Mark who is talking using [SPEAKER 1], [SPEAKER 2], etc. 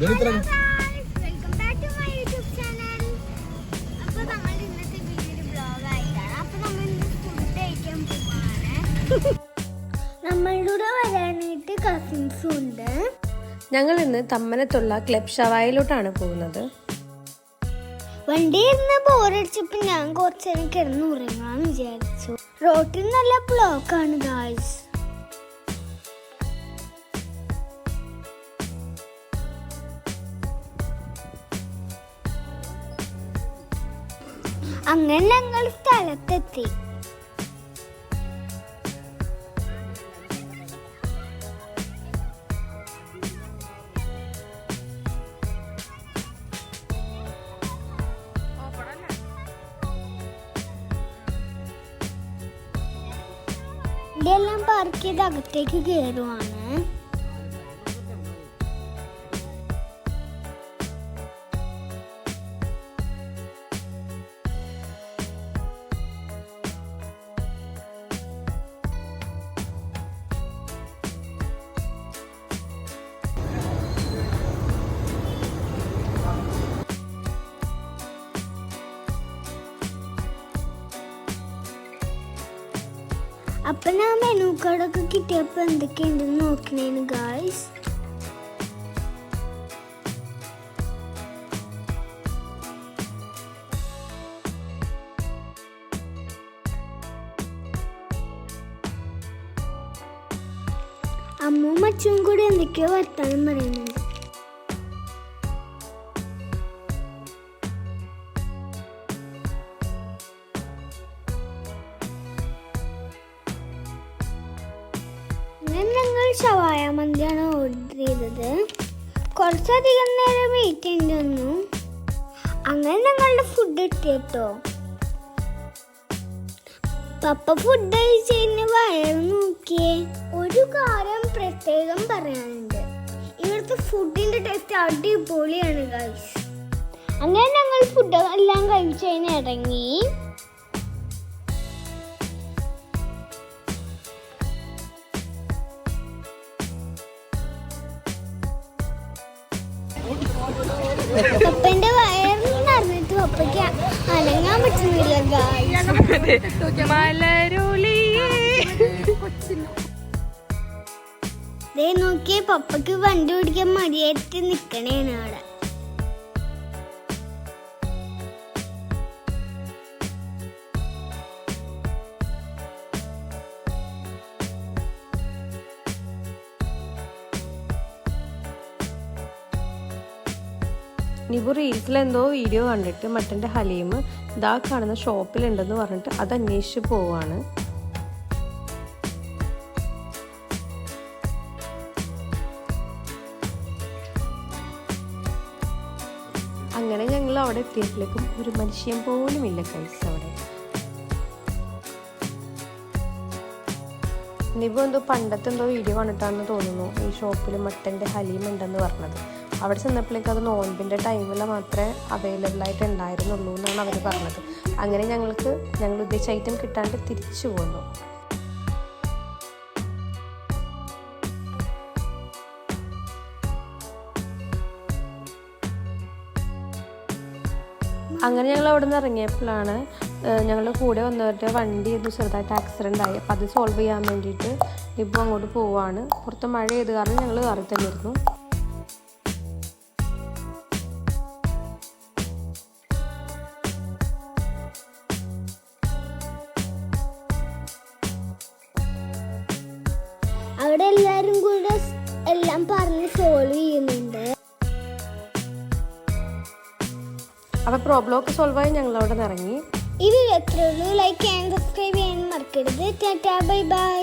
[SPEAKER 1] നമ്മളുടെ കൂടെ വരാനായിട്ട് കസിൻസും ഉണ്ട്.
[SPEAKER 2] ഞങ്ങൾ ഇന്ന് തമ്മനത്തുള്ള ക്ലബ് ഷവായിലോട്ടാണ് പോകുന്നത്.
[SPEAKER 1] വണ്ടി ഇരുന്ന് ബോറടിച്ചപ്പോ ഞാൻ കുറച്ചേരം കിടന്ന് ഉറങ്ങാന്ന് വിചാരിച്ചു. റോട്ടിൽ നല്ല ബ്ലോക്കാണ് ഗായ്സ് അങ്ങനെ ഞങ്ങൾ സ്ഥലത്തെത്തി. ഇതെല്ലാം പാർക്ക് ചെയ്ത് അകത്തേക്ക് കയറുവാണ് അപ്പൊ ഞാൻ മെനു കാർഡൊക്കെ കിട്ടിയപ്പോ എന്തൊക്കെയുണ്ടെന്ന് നോക്കണേന് ഗായ്സ് അമ്മും അച്ഛനും കൂടി എന്തൊക്കെയോ വർത്താനം പറയുന്നുണ്ട്. ഷവായ മന്തിയാണ് ഓർഡർ ചെയ്തത്. കുറച്ചധികം നേരം വെയിറ്റ് ചെയ്യേണ്ടി അങ്ങനെ ഞങ്ങളുടെ ഫുഡ് എത്തിയട്ടോ പപ്പ ഫുഡ് കഴിച്ചതിന് വയറ് നോക്കിയേ. ഒരു കാര്യം പ്രത്യേകം പറയാനുണ്ട്. ഇവിടുത്തെ ഫുഡിന്റെ ടേസ്റ്റ് അടിപൊളിയാണ് ഗൈസ് അങ്ങനെ ഞങ്ങൾ ഫുഡ് എല്ലാം കഴിച്ചതിന് ഇറങ്ങി. പപ്പന്റെ വയറ് നിറഞ്ഞിട്ട് പപ്പയ്ക്ക് അനങ്ങാൻ പറ്റുന്നില്ല ദേ നോക്കിയേ പപ്പയ്ക്ക് വണ്ടി ഓടിക്കാൻ മടിയായിട്ട് നിക്കണേണ് അവിടെ.
[SPEAKER 2] നിബു റീൽസിൽ എന്തോ വീഡിയോ കണ്ടിട്ട് മട്ടന്റെ ഹലീം ഇതാ കാണുന്ന ഷോപ്പിലുണ്ടെന്ന് പറഞ്ഞിട്ട് അത് അന്വേഷിച്ച് പോവാണ്. അങ്ങനെ ഞങ്ങൾ അവിടെ എത്തിയപ്പോഴേക്കും ഒരു മനുഷ്യൻ പോലും ഇല്ല കൈസ് അവിടെ. നിബു എന്തോ പണ്ടത്തെ എന്തോ വീഡിയോ കണ്ടിട്ടാണെന്ന് തോന്നുന്നു ഈ ഷോപ്പിൽ മട്ടന്റെ ഹലീം ഉണ്ടെന്ന് പറഞ്ഞത്. അവിടെ ചെന്നപ്പോഴേക്കും അത് നോൻപിന്റെ ടൈമിൽ മാത്രമേ അവൈലബിൾ ആയിട്ട് ഉണ്ടായിരുന്നുള്ളൂ എന്നാണ് അവർ പറഞ്ഞത്. അങ്ങനെ ഞങ്ങൾക്ക് ഞങ്ങൾ ഉദ്ദേശിച്ച ഐറ്റം കിട്ടാണ്ട് തിരിച്ചു പോന്നു. അങ്ങനെ ഞങ്ങൾ അവിടെ നിന്ന് ഇറങ്ങിയപ്പോഴാണ് ഞങ്ങളുടെ കൂടെ വന്നവരുടെ വണ്ടി ഇത് ചെറുതായിട്ട് ആക്സിഡന്റ് ആയി. അപ്പോൾ അത് സോൾവ് ചെയ്യാൻ വേണ്ടിയിട്ട് ഇപ്പോൾ അങ്ങോട്ട് പോവുകയാണ് പുറത്ത് മഴ ചെയ്ത് കാരണം ഞങ്ങൾ കാറിൽ തന്നെ ഇരുന്നു
[SPEAKER 1] എല്ലാം പറഞ്ഞ് സോൾവ് ചെയ്യുന്നുണ്ട്.
[SPEAKER 2] അപ്പോൾ പ്രോബ്ലം ഒക്കെ സോൾവ് ആയി ഞങ്ങൾ അവിടെ നിന്ന് ഇറങ്ങി.
[SPEAKER 1] ഈ വീഡിയോ എത്രയുള്ളൂ? ലൈക്ക് ചെയ്യാൻ സബ്സ്ക്രൈബ് ചെയ്യാൻ മറക്കരുത്. Tata bye bye